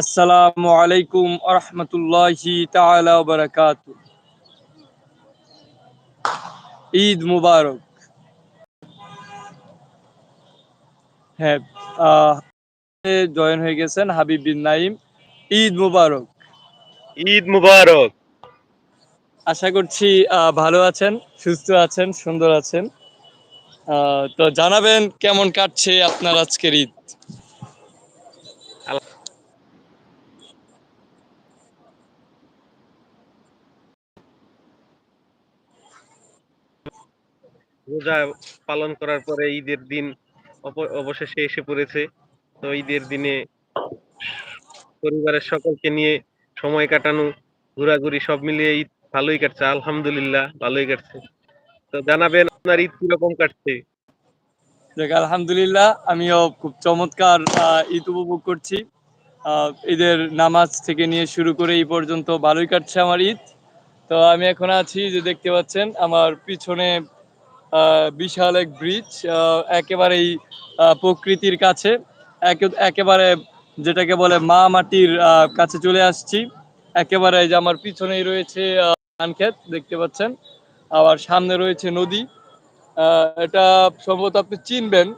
আসসালামু আলাইকুম আরহামতুল্লাহি বারাকাতু ঈদ মুবারক। হ্যাঁ জয়েন হয়ে গেছেন হাবিব বিন নাইম ঈদ মুবারক। ঈদ মুবারক। আশা করছি আহ, ভালো আছেন সুস্থ আছেন সুন্দর আছেন। আহ, তো জানাবেন কেমন কাটছে আপনার আজকের ঈদ। রোজা পালন করার পরে ঈদের দিন অবশেষে এসে পড়েছে। তো ঈদের দিনে পরিবারের সকলকে নিয়ে সময় কাটানো, ঘোরাঘুরি সব মিলিয়ে ঈদ ভালোই কাটছে, আলহামদুলিল্লাহ ভালোই কাটছে। তো জানাবেন আপনার ঈদ কীরকম কাটছে? দেখ, আলহামদুলিল্লাহ, আমিও খুব চমৎকার ঈদ উপভোগ করছি। ঈদের নামাজ থেকে নিয়ে শুরু করে এই পর্যন্ত ভালোই কাটছে আমার ঈদ। তো আমি এখন আছি যে দেখতে পাচ্ছেন, আমার পিছনে বিশাল এক ব্রিজ একেবারেই প্রকৃতির কাছে। একে- একেবারে যেটাকে বলে মা মাটির কাছে চলে আসছি। একেবারে যে আমার পিছনেই রয়েছে আহ, ধান ক্ষেত দেখতে পাচ্ছেন। আবার সামনে রয়েছে নদী। এটা সম্ভবত আপনি চিনবেন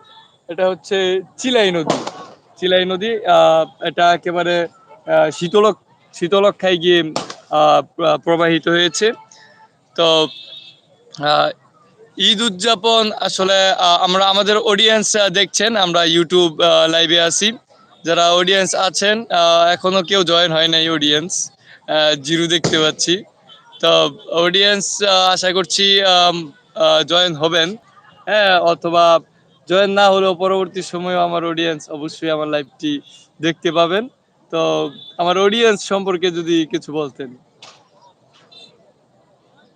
এটা হচ্ছে চিলাই নদী। চিলাই নদী এটা একেবারে শীতলক শীতলক্ষায় গিয়ে প্রবাহিত হয়েছে। তো ঈদ উদযাপন আসলে আমরা আমাদের অডিয়েন্স দেখছেন, আমরা ইউটিউব লাইভে আছি। যারা অডিয়েন্স আছেন এখনও কেউ জয়েন হয় নাই অডিয়েন্স জিরো দেখতে পাচ্ছি। তো অডিয়েন্স আশা করছি জয়েন হবেন। হ্যাঁ অথবা জয়েন না হলেও পরবর্তী সময়ে আমার অডিয়েন্স অবশ্যই আমার লাইভটি দেখতে পাবেন। তো আমার অডিয়েন্স সম্পর্কে যদি কিছু বলতেন।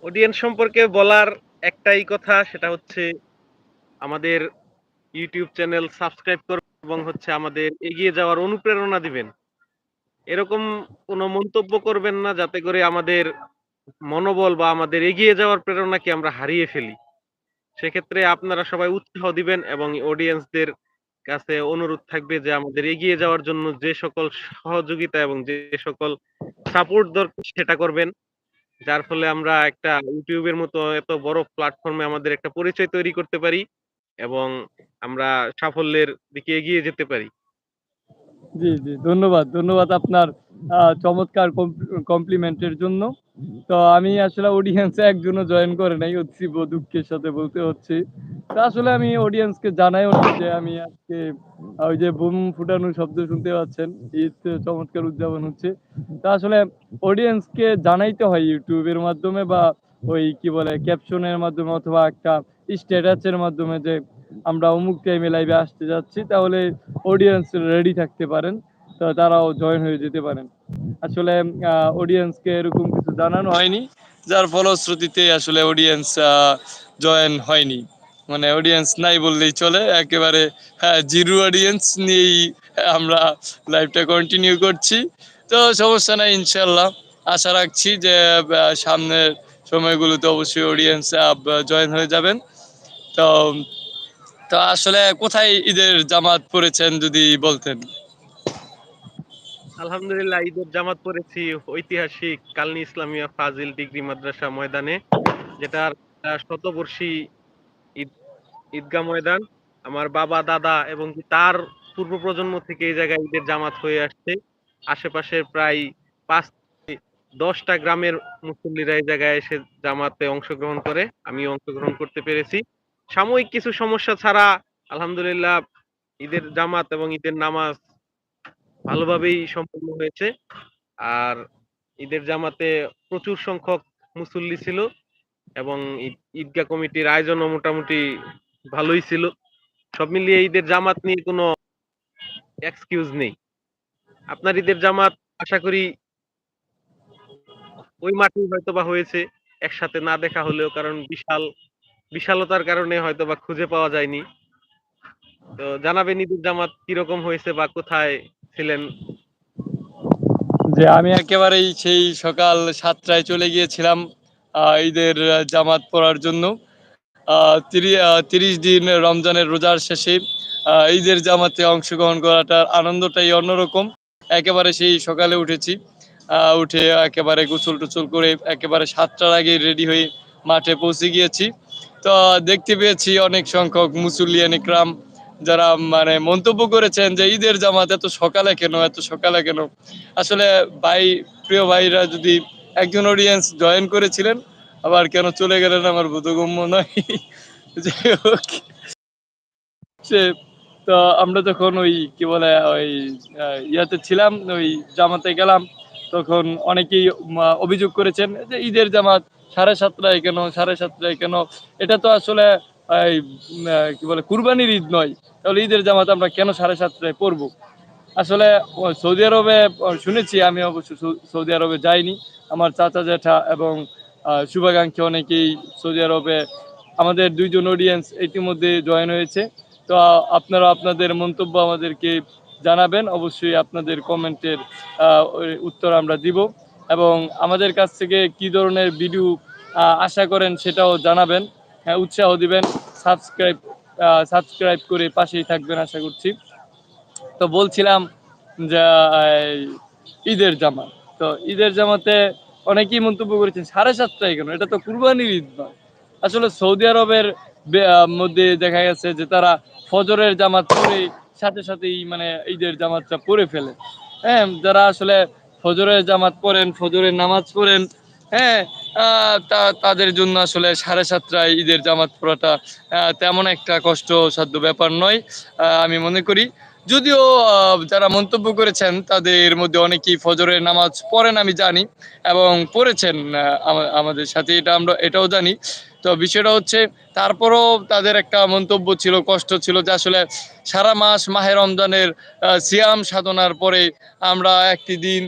অডিয়েন্স সম্পর্কে বলার একটাই কথা, সেটা হচ্ছে আমাদের ইউটিউব চ্যানেল সাবস্ক্রাইব করবেন এবং হচ্ছে আমাদের এগিয়ে যাওয়ার অনুপ্রেরণা দিবেন। এরকম কোনো মন্তব্য করবেন না যাতে করে আমাদের মনোবল বা আমাদের এগিয়ে যাওয়ার প্রেরণাকে আমরা হারিয়ে ফেলি। সেক্ষেত্রে আপনারা সবাই উৎসাহ দিবেন এবং অডিয়েন্সদের কাছে অনুরোধ থাকবে যে আমাদের এগিয়ে যাওয়ার জন্য যে সকল সহযোগিতা এবং যে সকল সাপোর্ট দরকার সেটা করবেন। যার ফলে আমরা একটা ইউটিউবের মতো এত বড় প্ল্যাটফর্মে আমাদের একটা পরিচয় তৈরি করতে পারি এবং আমরা সাফল্যের দিকে এগিয়ে যেতে পারি। জি জি, ধন্যবাদ ধন্যবাদ আপনার চমৎকার কমপ্লিমেন্টের জন্য। তো আমি আসলে অডিয়েন্সে একজনও জয়েন করে নাই অতীব দুঃখের সাথে বলতে হচ্ছে। তো আসলে আমি অডিয়েন্সকে জানাইও না যে আমি আজকে ওই যে বুম ফুটানো শব্দ শুনতে পাচ্ছেন, ঈদ চমৎকার উদযাপন হচ্ছে। তা আসলে অডিয়েন্সকে জানাইতে হয় ইউটিউবের মাধ্যমে বা ওই কি বলে ক্যাপশনের মাধ্যমে অথবা একটা স্ট্যাটাসের মাধ্যমে যে আমরা অমুক টাইমে লাইভে আসতে যাচ্ছি, তাহলে অডিয়েন্স রেডি থাকতে পারেন, তো তারাও জয়েন হয়ে যেতে পারেন। আসলে অডিয়েন্সকে এরকম কিছু জানানো হয়নি, যার ফলশ্রুতিতে আসলে অডিয়েন্স জয়েন হয়নি। মানে অডিয়েন্স নাই বললেই চলে, একেবারে হ্যাঁ জিরো অডিয়েন্স নিয়েই আমরা লাইভটা কন্টিনিউ করছি। তো সমস্যা নাই ইনশাল্লাহ আশা রাখছি যে সামনের সময়গুলোতে অবশ্যই অডিয়েন্স জয়েন হয়ে যাবেন। তো তো আসলে কোথায় ঈদের জামাত পড়েছেন যদি বলতেন? আলহামদুলিল্লাহ, ঈদের জামাত পড়েছি ঐতিহাসিক কালনি ইসলামিয়া ফাজিল ডিগ্রি মাদ্রাসা ময়দানে যেটার শতবর্ষী ঈদ, ঈদগাহ ময়দান। আমার বাবা, দাদা এবং তার পূর্ব প্রজন্ম থেকে এই জায়গায় ঈদের জামাত হয়ে আসছে। আশেপাশের প্রায় পাঁচ দশটা গ্রামের মুসল্লিরা এই জায়গায় এসে জামাতে অংশগ্রহণ করে আমি অংশগ্রহণ করতে পেরেছি। সাময়িক কিছু সমস্যা ছাড়া আলহামদুলিল্লাহ ঈদের জামাত এবং ঈদের নামাজ ভালোভাবেই সম্পন্ন হয়েছে। আর ঈদের জামাতে প্রচুর সংখ্যক মুসল্লি ছিল এবং ঈদ- ঈদগাহ কমিটির আয়োজনও মোটামুটি ভালোই ছিল। সব মিলিয়ে ঈদের জামাত নিয়ে কোনো এক্সকিউজ নেই। আপনার ঈদের জামাত আশা করি ওই মাঠেই হয়তো বা হয়েছে। একসাথে না দেখা হলেও, কারণ বিশাল বিশালতার কারণে হয়তো বা খুঁজে পাওয়া যায়নি। তো জানাবেন ঈদের জামাত কীরকম হয়েছে বা কোথায় ছিলেন? যে আমি একেবারেই সেই সকাল সাতটায় চলে গিয়েছিলাম ঈদের জামাত পড়ার জন্য। তিরিশ দিন রমজানের রোজার শেষে ঈদের জামাতে অংশগ্রহণ করাটার আনন্দটাই অন্যরকম। একেবারে সেই সকালে উঠেছি উঠে একেবারে গোসল টোসল করে একেবারে সাতটার আগে রেডি হয়ে মাঠে পৌঁছে গিয়েছি। তো দেখতে পেয়েছি অনেক সংখ্যক মুসুলিয়ান ইকরাম যারা মানে মন্তব্য করেছেন যে ঈদের জামাত এত সকালে কেন, এত সকালে কেন? আসলে ভাই, প্রিয় ভাইরা যদি একজন অডিয়েন্স জয়েন করেছিলেন, আবার কেন চলে গেলেন আমার বোধগম্য নয়। সে, তো আমরা যখন ওই, কি বলে, ওই ইয়াতে ছিলাম, ওই জামাতে গেলাম, তখন অনেকেই অভিযোগ করেছেন যে ঈদের জামাত সাড়ে সাতটায় কেন, সাড়ে সাতটায় কেন? এটা তো আসলে কি বলে, কুরবানির ঈদ নয়। তাহলে ঈদের জামাত আমরা কেন সাড়ে সাতটায় পড়ব আসলে সৌদি আরবে শুনেছি, আমি অবশ্য সৌদি আরবে যাইনি। আমার চাচা জেঠা এবং শুভাকাঙ্ক্ষী অনেকেই সৌদি আরবে। আমাদের দুইজন অডিয়েন্স ইতিমধ্যে জয়েন হয়েছে। তো আপনারা আপনাদের মন্তব্য আমাদেরকে জানাবেন। অবশ্যই আপনাদের কমেন্টের উত্তর আমরা দিব। এবং আমাদের কাছ থেকে কি ধরনের ভিডিও আশা করেন সেটাও জানাবেন। হ্যাঁ, উৎসাহ দিবেন। সাবস্ক্রাইব সাবস্ক্রাইব করে পাশেই থাকবেন আশা করছি। তো বলছিলাম যে ঈদের জামা তো ঈদের জামাতে অনেকেই মন্তব্য করেছেন সাড়ে সাতটায় কেন? এটা তো কুরবানির ঈদ নয়। আসলে সৌদি আরবের মধ্যে দেখা গেছে যে তারা ফজরের জামাত পরে সাথে সাথেই মানে ঈদের জামাতটা পরে ফেলে। হ্যাঁ যারা আসলে ফজরের জামাত পড়েন ফজরের নামাজ পড়েন হ্যাঁ তাদের জন্য আসলে সাড়ে সাতটায় ঈদের জামাত পড়াটা তেমন একটা কষ্টসাধ্য ব্যাপার নয় আমি মনে করি। যদিও যারা মন্তব্য করেছেন, তাদের মধ্যে অনেকেই ফজরের নামাজ পড়েন আমি জানি এবং পড়েছেন আমাদের সাথে এটা আমরা, এটাও জানি। তো বিষয়টা হচ্ছে, তারপরও তাদের একটা মন্তব্য ছিল, কষ্ট ছিল যে আসলে সারা মাস মাহে রমজানের সিয়াম সাধনার পরে আমরা একটি দিন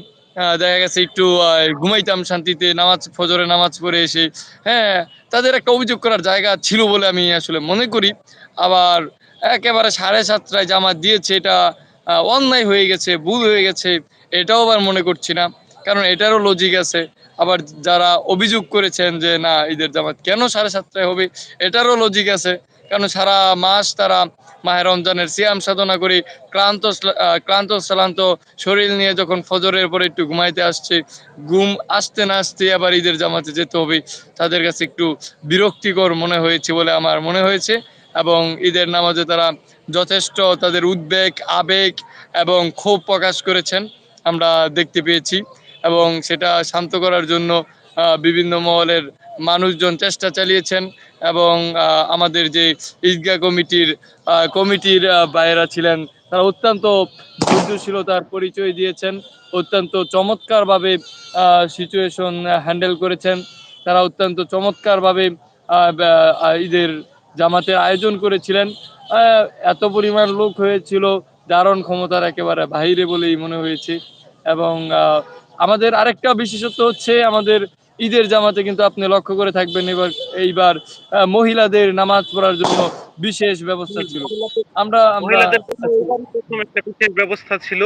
দেখা গেছে একটু ঘুমাইতাম শান্তিতে, নামাজ, ফজরে নামাজ পড়ে এসে। হ্যাঁ তাদের একটা অভিযোগ করার জায়গা ছিল বলে আমি আসলে মনে করি। আবার একেবারে সাড়ে সাতটায় জামাত দিয়েছে, এটা অন্যায় হয়ে গেছে, ভুল হয়ে গেছে, এটাও আবার মনে করছি না। কারণ এটারও লজিক আছে। আবার যারা অভিযোগ করেছেন যে, না ঈদের জামাত কেন সাড়ে সাতটায় হবে? এটারও লজিক আছে। কারণ সারা মাস তারা মাহের রমজানের সিয়াম সাধনা করে, ক্লান্ত ক্লান্ত শ্রান্ত শরীর নিয়ে যখন ফজরের পরে একটু ঘুমাইতে আসছে, ঘুম আসতে না আসতে আবার ঈদের জামাতে যেতে হবে। তাদের কাছে একটু বিরক্তিকর মনে হয়েছে বলে আমার মনে হয়েছে এবং ঈদের নামাজে তারা যথেষ্ট তাদের উদ্বেগ, আবেগ এবং ক্ষোভ প্রকাশ করেছেন, আমরা দেখতে পেয়েছি এবং সেটা শান্ত করার জন্য বিভিন্ন মহলের মানুষজন চেষ্টা চালিয়েছেন এবং আমাদের যে ঈদগাহ কমিটির কমিটির বাইরা ছিলেন, তারা অত্যন্ত ধৈর্যশীলতার পরিচয় দিয়েছেন, অত্যন্ত চমৎকারভাবে সিচুয়েশন হ্যান্ডেল করেছেন, তারা অত্যন্ত চমৎকারভাবে ঈদের জামাতের আয়োজন করেছিলেন। এত পরিমাণ লোক হয়েছিল ধারণ ক্ষমতার একেবারে বাহিরে বলেই মনে হয়েছে এবং আমাদের আরেকটা বিশেষত্ব হচ্ছে আমাদের ঈদের জামাতে কিন্তু আপনি লক্ষ্য করে থাকবেন এবার, এইবার মহিলাদের নামাজ পড়ার জন্য বিশেষ ব্যবস্থা ছিল। আমরা মহিলাদের একটা বিশেষ ব্যবস্থা ছিল,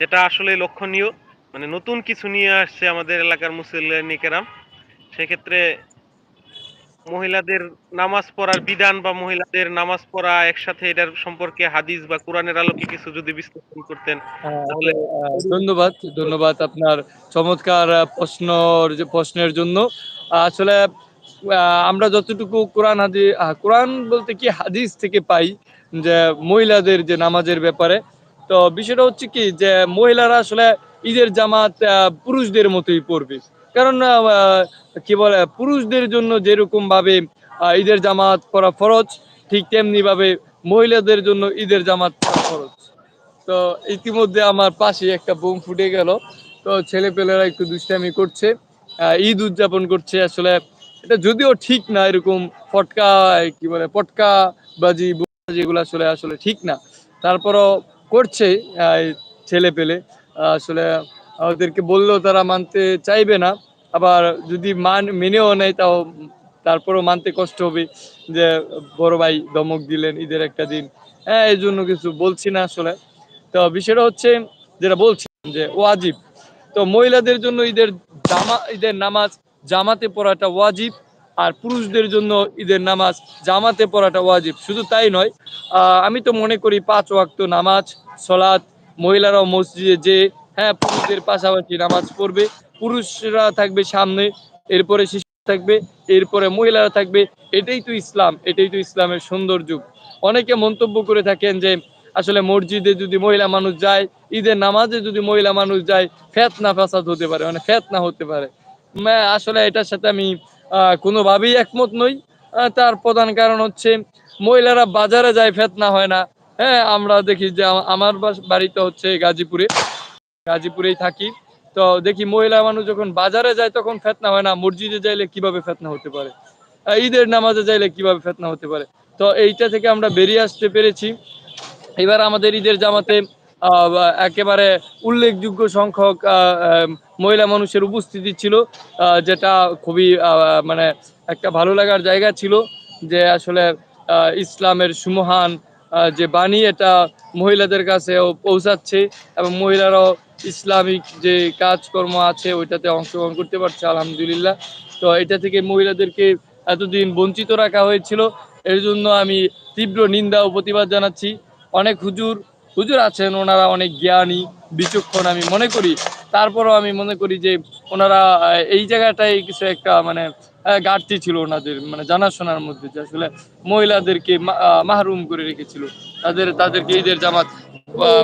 যেটা আসলে লক্ষণীয়। মানে নতুন কিছু নিয়ে আসছে আমাদের এলাকার মুসলিম সেক্ষেত্রে মহিলাদের নামাজ পড়ার বিধান বা মহিলাদের নামাজ পড়া একসাথে এটার সম্পর্কে হাদিস বা কোরআনের আলোকে কিছু যদি বিশ্লেষণ করতেন তাহলে ধন্যবাদ ধন্যবাদ আপনার চমৎকার আহ, প্রশ্নর প্রশ্নের জন্য। আসলে আমরা যতটুকু কোরআন হাদি কোরআন বলতে কি হাদিস থেকে পাই যে মহিলাদের যে নামাজের ব্যাপারে তো বিষয়টা হচ্ছে কি যে মহিলারা আসলে ঈদের জামাত পুরুষদের মতোই পড়বে। কারণ কি বলে, পুরুষদের জন্য যেরকম ভাবে ঈদের জামাত করা ফরজ, ঠিক তেমনি ভাবে মহিলাদের জন্য ঈদের জামাত করা ফরজ। তো ইতিমধ্যে আমার পাশে একটা বোম ফুটে গেল। তো ছেলে পেলেরা একটু দুষ্টামি করছে ঈদ উদযাপন করছে আসলে। এটা যদিও ঠিক না এরকম ফটকা, কি বলে পটকা বাজি এগুলো আসলে আসলে ঠিক না। তারপরও করছে ছেলে পেলে আসলে ওদেরকে বললেও তারা মানতে চাইবে না। আবার যদি মান মেনেও নেয়, তাও তারপরেও মানতে কষ্ট হবে যে, বড় ভাই ধমক দিলেন ঈদের একটা দিন। হ্যাঁ এই জন্য কিছু বলছি না আসলে। তো বিষয়টা হচ্ছে, যেটা বলছি যে, ওয়াজিব। তো মহিলাদের জন্য ঈদের জামা, ঈদের নামাজ জামাতে পড়াটা ওয়াজিব, আর পুরুষদের জন্য ঈদের নামাজ জামাতে পড়াটা ওয়াজিব। শুধু তাই নয় আমি তো মনে করি পাঁচ ওয়াক্ত নামাজ, সলাৎ, মহিলারাও মসজিদে যে হ্যাঁ পুরুষদের পাশাপাশি নামাজ পড়বে, পুরুষরা থাকবে সামনে, এরপরে শিশু থাকবে, এরপরে মহিলারা থাকবে, এটাই তো ইসলাম, এটাই তো ইসলামের সৌন্দর্য। অনেকে মন্তব্য করে থাকেন যে, আসলে মসজিদে যদি মহিলা মানুষ যায়, ঈদের নামাজে যদি মহিলা মানুষ যায়, ফেতনা ফাসাদ হতে পারে মানে ফেতনা হতে পারে। আসলে এটার সাথে আমি কোনোভাবেই একমত নই। তার প্রধান কারণ হচ্ছে, মহিলারা বাজারে যায়, ফেতনা হয় না। হ্যাঁ আমরা দেখি যে আমার বাড়িতে হচ্ছে গাজীপুরে। গাজীপুরেই থাকি। তো দেখি মহিলা মানুষ যখন বাজারে যায় তখন ফেতনা হয় না, মসজিদে যাইলে কীভাবে ফেতনা হতে পারে? ঈদের নামাজে যাইলে কীভাবে ফেতনা হতে পারে? তো এইটা থেকে আমরা বেরিয়ে আসতে পেরেছি। এবার আমাদের ঈদের জামাতে একেবারে উল্লেখযোগ্য সংখ্যক মহিলা মানুষের উপস্থিতি ছিল যেটা খুবই মানে একটা ভালো লাগার জায়গা ছিল যে আসলে ইসলামের সুমহান যে বাণী এটা মহিলাদের কাছেও পৌঁছাচ্ছে এবং মহিলারাও ইসলামিক যে কাজকর্ম আছে, ওইটাতে অংশগ্রহণ করতে পারছে, আলহামদুলিল্লাহ। তো এটা থেকে মহিলাদেরকে এতদিন বঞ্চিত রাখা হয়েছিল, এর জন্য আমি তীব্র নিন্দা ও প্রতিবাদ জানাচ্ছি। অনেক হুজুর হুজুর আছেন, ওনারা অনেক জ্ঞানী, বিচক্ষণ আমি মনে করি। তারপরও আমি মনে করি যে ওনারা এই জায়গাটায় কিছু একটা মানে ঘাটতি ছিল ওনাদের মানে জানাশোনার মধ্যে যে আসলে মহিলাদেরকে মাহরুম করে রেখেছিল। তাদের, তাদেরকে ঈদের জামাত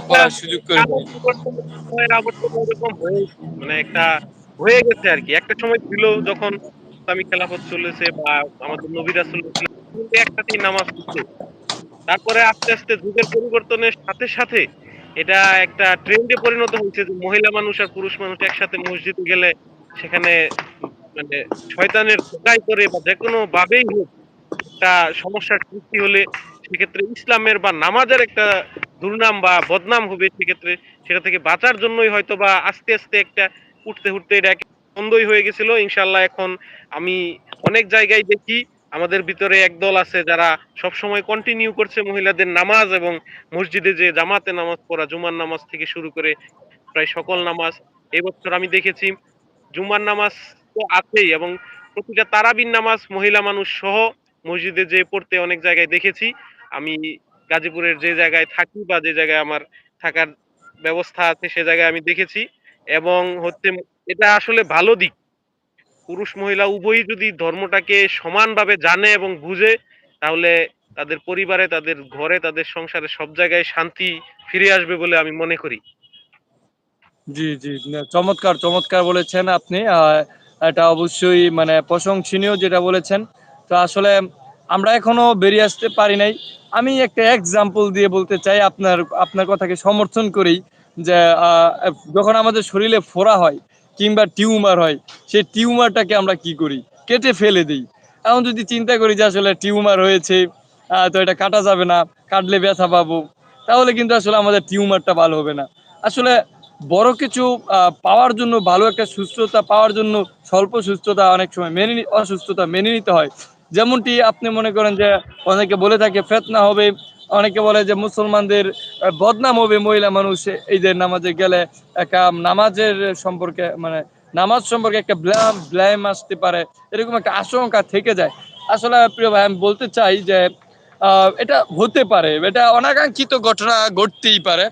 পড়ার সুযোগ করে মানে একটা হয়ে গেছে আর কি। একটা সময় ছিল যখন ইসলামী খেলাফত চলেছে বা আমাদের নবীরা কিন্তু একসাথেই নামাজ তারপরে আস্তে আস্তে যুগের পরিবর্তনের সাথে সাথে এটা একটা ট্রেন্ডে পরিণত হয়েছে যে মহিলা মানুষ আর পুরুষ মানুষ একসাথে মসজিদে গেলে সেখানে মানে শয়তানের ধোকায় করে বা যে কোনো ভাবেই হোক একটা সমস্যার সৃষ্টি হলে সেক্ষেত্রে ইসলামের বা নামাজের একটা দুর্নাম বা বদনাম হবে সেক্ষেত্রে সেটা থেকে বাঁচার জন্যই হয়তো বা আস্তে আস্তে একটা উঠতে উঠতে এটা বন্ধই হয়ে গেছিল। ইনশাল্লাহ এখন আমি অনেক জায়গায় দেখি, আমাদের ভিতরে একদল আছে যারা সব সময় কন্টিনিউ করছে মহিলাদের নামাজ এবং মসজিদে যে জামাতে নামাজ পড়া, জুমার নামাজ থেকে শুরু করে প্রায় সকল নামাজ। এই বছর আমি দেখেছি, জুমার নামাজ তো আছেই এবং প্রতিটা তারাবির নামাজ মহিলা মানুষ সহ মসজিদে যে পড়তে অনেক জায়গায় দেখেছি। আমি গাজীপুরের যে জায়গায় থাকি বা যে জায়গায় আমার থাকার ব্যবস্থা আছে সে জায়গায় আমি দেখেছি এবং হচ্ছে এটা আসলে ভালো দিক। পুরুষ মহিলা উভয়ই যদি ধর্মটাকে সমানভাবে জানে এবং বুঝে তাহলে তাদের পরিবারে তাদের ঘরে তাদের সংসারে সব জায়গায় শান্তি ফিরে আসবে বলে আমি মনে করি। জি জি চমৎকার চমৎকার বলেছেন আপনি। আহ, এটা অবশ্যই মানে প্রশংসনীয় যেটা বলেছেন। তো আসলে আমরা এখনও বেরিয়ে আসতে পারি নাই। আমি একটা এক্সাম্পল দিয়ে বলতে চাই আপনার আপনার কথাকে সমর্থন করি যে যখন আমাদের শরীরে ফোড়া হয় কিংবা টিউমার হয়, সেই টিউমারটাকে আমরা কি করি? কেটে ফেলে দিই। এখন যদি চিন্তা করি যে আসলে টিউমার হয়েছে তো এটা কাটা যাবে না, কাটলে ব্যথা পাবো, তাহলে কিন্তু আসলে আমাদের টিউমারটা ভালো হবে না। আসলে বড় কিছু পাওয়ার জন্য, ভালো একটা সুস্থতা পাওয়ার জন্য স্বল্প সুস্থতা অনেক সময় মেনে অসুস্থতা মেনে নিতে হয়। যেমনটি আপনি মনে করেন যে, অনেকে বলে থাকে, ফেতনা হবে, অনেকে বলে যে, মুসলমানদের বদনাম হবে মহিলা মানুষ ঈদের নামাজে গেলে একটা নামাজের সম্পর্কে মানে নামাজ সম্পর্কে একটা ব্লাম ব্লাম আসতে পারে, এরকম একটা আশঙ্কা থেকে যায়। আসলে প্রিয় ভাই, আমি বলতে চাই যে এটা হতে পারে, এটা অনাকাঙ্ক্ষিত ঘটনা ঘটতেই পারে।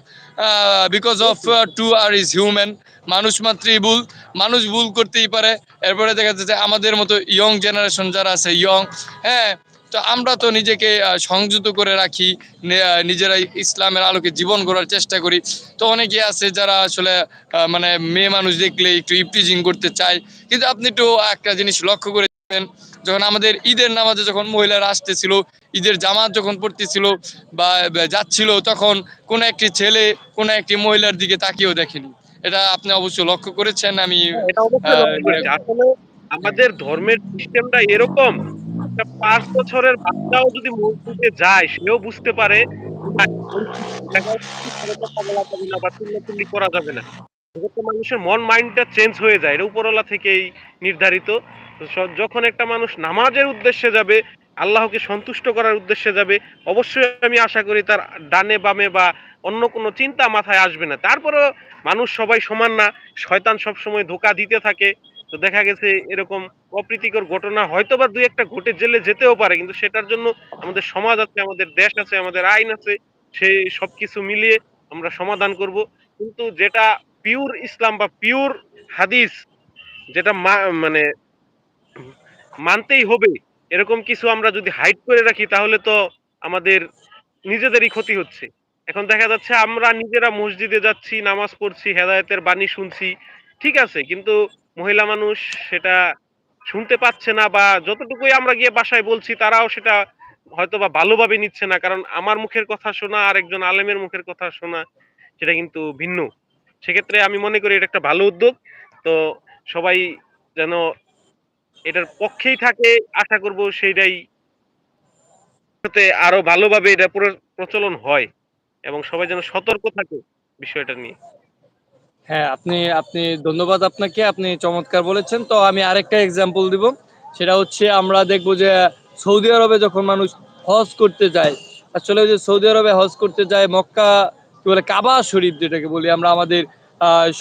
Because of to err is human মানুষ মাত্রই ভুল মানুষ ভুল করতেই পারে। এরপরে দেখা যাচ্ছে আমাদের মতো ইয়ং জেনারেশন যারা আছে ইয়ং হ্যাঁ তো আমরা তো নিজেকে সংযত করে রাখি নে- আহ, নিজেরাই ইসলামের আলোকে জীবন গড়ার চেষ্টা করি। তো অনেকে আছে যারা আসলে মানে মেয়ে মানুষ দেখলে একটু ইপটিজিং করতে চায়। কিন্তু আপনি একটু একটা জিনিস লক্ষ্য করেছেন যখন আমাদের ঈদের নামাজে যখন মহিলারা আসতেছিল ঈদের জামাত যখন পড়তেছিল বা যাচ্ছিল তখন কোন একটি ছেলে কোন একটি মহিলার দিকে তাকিয়েও দেখেনি। এটা আপনি অবশ্যই লক্ষ্য করেছেন আমি করেছি। আসলে আমাদের ধর্মের সিস্টেমটা এরকম পাঁচ বছরের বাচ্চাও যদি মসজিদে যায় সেও বুঝতে পারে করা যাবে না। মানুষের মন মাইন্ডটা চেঞ্জ হয়ে যায় এটা উপরওয়ালা থেকেই নির্ধারিত। যখন একটা মানুষ নামাজের উদ্দেশ্যে যাবে, আল্লাহকে সন্তুষ্ট করার উদ্দেশ্যে যাবে, অবশ্যই আমি আশা করি তার ডানে বামে বা অন্য কোনো চিন্তা মাথায় আসবে না। তারপরেও মানুষ সবাই সমান না, শয়তান সবসময় ধোকা দিতে থাকে। তো দেখা গেছে এরকম অপ্রীতিকর ঘটনা হয়তো বা দুই একটা ঘটে জেলে যেতেও পারে, কিন্তু সেটার জন্য আমাদের সমাজ আছে, আমাদের দেশ আছে, আমাদের আইন আছে, সেই সবকিছু মিলিয়ে আমরা সমাধান করব। কিন্তু যেটা পিওর ইসলাম বা পিওর হাদিস, যেটা মানে মানতেই হবে। এরকম কিছু আমরা যদি হাইড করে রাখি, তাহলে তো আমাদের নিজেদেরই ক্ষতি হচ্ছে। এখন দেখা যাচ্ছে আমরা নিজেরা মসজিদে যাচ্ছি, নামাজ পড়ছি, হেদায়েতের বাণী শুনছি, ঠিক আছে, কিন্তু মহিলা মানুষ সেটা শুনতে পাচ্ছে না বা যতটুকুই আমরা গিয়ে বাসায় বলছি, তারাও সেটা হয়তো বা ভালোভাবে নিচ্ছে না। কারণ আমার মুখের কথা শোনা আর একজন আলেমের মুখের কথা শোনা, সেটা কিন্তু ভিন্ন। সেক্ষেত্রে আমি মনে করি এটা একটা ভালো উদ্যোগ। তো সবাই যেন এটার পক্ষেই থাকে, আশা করব সেইটাই আরও ভালোভাবে এটা প্র- প্রচলন হয় এবং সবাই যেন সতর্ক থাকে বিষয়টা নিয়ে। হ্যাঁ আপনি আপনি ধন্যবাদ আপনাকে, আপনি চমৎকার বলেছেন। তো আমি আরেকটা এক্সাম্পল দিব, সেটা হচ্ছে আমরা দেখব যে সৌদি আরবে যখন মানুষ হজ করতে যায়, আসলে যে সৌদি আরবে হজ করতে যায়, মক্কা কি বলে, কাবা শরীফ যেটাকে বলি আমরা, আমাদের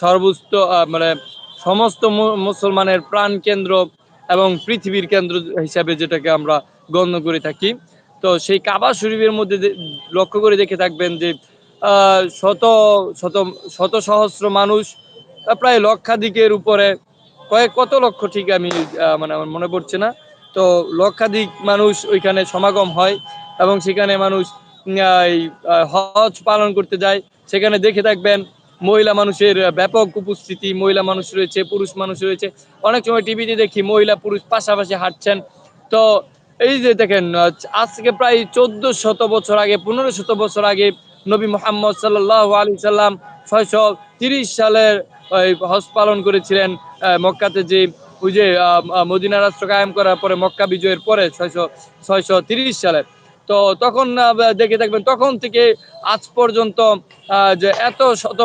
সর্বোচ্চ মানে সমস্ত মুসলমানের প্রাণ কেন্দ্র এবং পৃথিবীর কেন্দ্র হিসাবে যেটাকে আমরা গণ্য করে থাকি। তো সেই কাবা শরীফের মধ্যে লক্ষ্য করে দেখে থাকবেন যে শত শত শত সহস্র মানুষ প্রায় লক্ষাধিকের উপরে, কয়েক কত লক্ষ ঠিক আমি মানে আমার মনে পড়ছে না। তো লক্ষাধিক মানুষ ওইখানে সমাগম হয় এবং সেখানে মানুষ হজ পালন করতে যায়। সেখানে দেখে থাকবেন মহিলা মানুষের ব্যাপক উপস্থিতি, মহিলা মানুষ রয়েছে, পুরুষ মানুষ রয়েছে। অনেক সময় টিভিতে দেখি মহিলা, পুরুষ পাশাপাশি হাঁটছেন। তো এই যে দেখেন আজকে প্রায় চোদ্দ শত বছর আগে, পনেরো শত বছর আগে নবী মোহাম্মদ সাল্লাহ আলী সাল্লাম ছয়শো তিরিশ সালের হজ পালন করেছিলেন মক্কাতে যে, ওই যে মদিনা রাষ্ট্র কায়েম করার পরে মক্কা বিজয়ের পরে ছয়শো ছয়শো তিরিশ সালের। তো তখন দেখে থাকবেন তখন থেকে আজ পর্যন্ত যে এত শত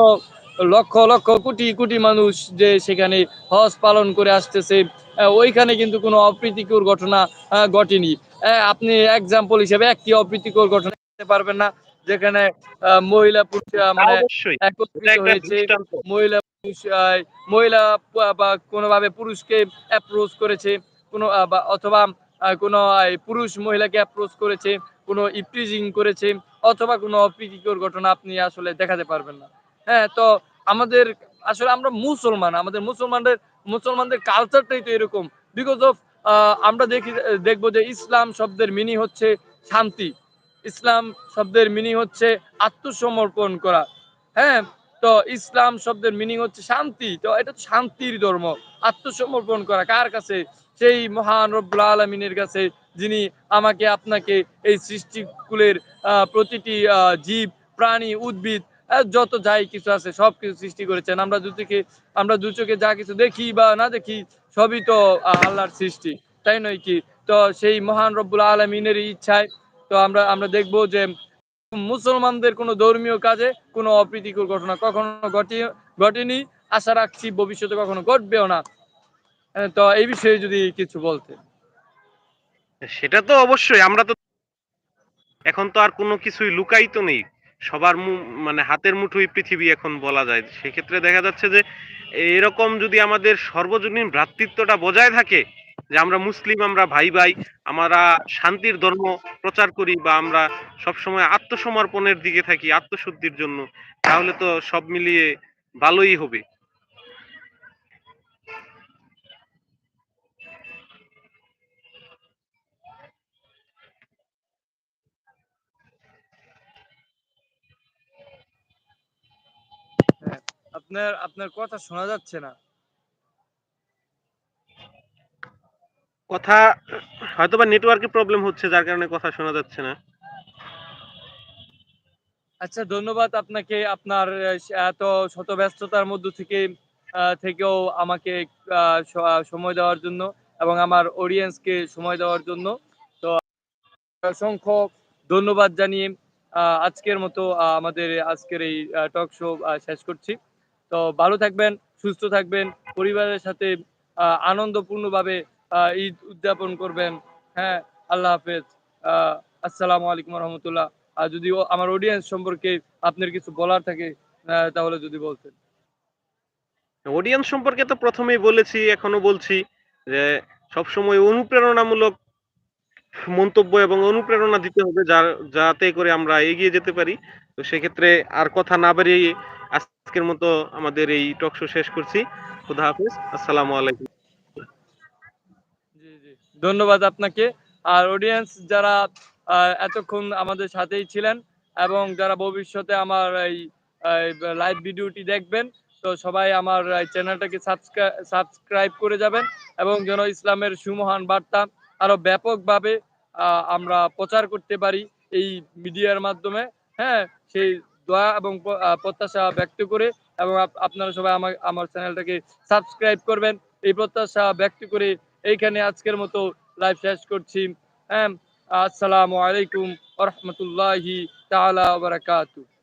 লক্ষ লক্ষ কোটি কোটি মানুষ যে সেখানে হজ পালন করে আসতেছে ওইখানে কিন্তু কোনো অপ্রীতিকর ঘটনা ঘটেনি। আপনি এক্সাম্পল হিসেবে একটি অপ্রীতিকর ঘটনা দেখতে পারবেন না যেখানে মহিলা পুরুষ মানে একত্রিত হয়েছে মহিলা পুরুষ মহিলা বা কোনোভাবে পুরুষকে অ্যাপ্রোচ করেছে কোনো অথবা কোনো পুরুষ মহিলাকে অ্যাপ্রোচ করেছে কোনো ইপ্রিজিং করেছে অথবা কোনো অপ্রীতিকর ঘটনা আপনি আসলে দেখাতে পারবেন না। হ্যাঁ তো আমাদের আসলে আমরা মুসলমান, আমাদের মুসলমানদের মুসলমানদের কালচারটাই তো এরকম। বিকজ অফ আমরা দেখি, দেখব যে ইসলাম শব্দের মিনি হচ্ছে শান্তি। ইসলাম শব্দের মিনিং হচ্ছে আত্মসমর্পণ করা। হ্যাঁ তো ইসলাম শব্দের মিনিং হচ্ছে শান্তি। তো এটা শান্তির ধর্ম, আত্মসমর্পণ করা। কার কাছে? সেই মহান রব্বুল আলমিনের কাছে। যিনি আমাকে আপনাকে এই সৃষ্টিকুলের প্রতিটি জীব, প্রাণী, উদ্ভিদ যত যাই কিছু আছে সব কিছু সৃষ্টি করেছেন। আমরা দু চোখে, আমরা দু চোখে যা কিছু দেখি বা না দেখি সবই তো আল্লাহর সৃষ্টি। তাই নয় কি? তো সেই মহান রব্বুল আলমিনের ইচ্ছায় তো আমরা আমরা দেখব যে মুসলমানদের কোনো ধর্মীয় কাজে কোনো অপ্রীতিকর ঘটনা কখনো ঘটি, ঘটেনি। আশা রাখছি ভবিষ্যতে কখনো ঘটবেও না। তো এই বিষয়ে যদি কিছু বলতে সেটা তো অবশ্যই, আমরা তো এখন তো আর কোনো কিছুই লুকায়িত নেই। সবার মানে হাতের মুঠোই পৃথিবী এখন বলা যায়। সেক্ষেত্রে দেখা যাচ্ছে যে, এরকম যদি আমাদের সর্বজনীন ভ্রাতৃত্বটা বজায় থাকে, যে আমরা মুসলিম, আমরা ভাই ভাই, আমরা শান্তির ধর্ম প্রচার করি বা আমরা সবসময় আত্মসমর্পণের দিকে থাকি আত্মশুদ্ধির জন্য, তাহলে তো সব মিলিয়ে ভালোই হবে হ্যাঁ, আপনার আপনার কথা শোনা যাচ্ছে না। কথা হয়তোবা নেটওয়ার্কের প্রবলেম হচ্ছে যার কারণে কথা শোনা যাচ্ছে না। আচ্ছা ধন্যবাদ আপনাকে আপনার এত শত ব্যস্ততার মধ্য থেকে থেকেও আমাকে সময় দেওয়ার জন্য এবং আমার অডিয়েন্সকে সময় দেওয়ার জন্য। তো অসংখ্য ধন্যবাদ জানিয়ে আজকের মতো আমাদের আজকের এই টক শো শেষ করছি। তো ভালো থাকবেন, সুস্থ থাকবেন, পরিবারের সাথে আনন্দপূর্ণভাবে ঈদ উদযাপন করবেন। হ্যাঁ আল্লাহ হাফেজ। আসসালামু আলাইকুম রহমতুল্লাহ আর যদি আমার অডিয়েন্স সম্পর্কে আপনার কিছু বলার থাকে তাহলে যদি বলতেন। অডিয়েন্স সম্পর্কে তো প্রথমেই বলেছি, এখনও বলছি যে সবসময় অনুপ্রেরণামূলক মন্তব্য এবং অনুপ্রেরণা দিতে হবে যা যাতে করে আমরা এগিয়ে যেতে পারি। তো সেক্ষেত্রে আর কথা না বাড়িয়ে আজকের মতো আমাদের এই টক শো শেষ করছি। খুদা হাফিজ। আসসালামু আলাইকুম। ধন্যবাদ আপনাকে। আর অডিয়েন্স যারা এতক্ষণ আমাদের সাথেই ছিলেন এবং যারা ভবিষ্যতে আমার এই লাইভ ভিডিওটি দেখবেন, তো সবাই আমার চ্যানেলটাকে সাবস্ক্রাইব করে যাবেন এবং যেন ইসলামের সুমহান বার্তা আরও ব্যাপকভাবে আমরা প্রচার করতে পারি এই মিডিয়ার মাধ্যমে। হ্যাঁ সেই দোয়া এবং প্রত্যাশা ব্যক্ত করে এবং আপনারা সবাই আমার আমার চ্যানেলটাকে সাবস্ক্রাইব করবেন। এই প্রত্যাশা ব্যক্ত করে এইখানে আজকের মতো লাইভ শেষ করছি। হ্যাঁ আসসালামু আলাইকুম রহমতুল্লাহি তালা ওয়া বারাকাতুহু।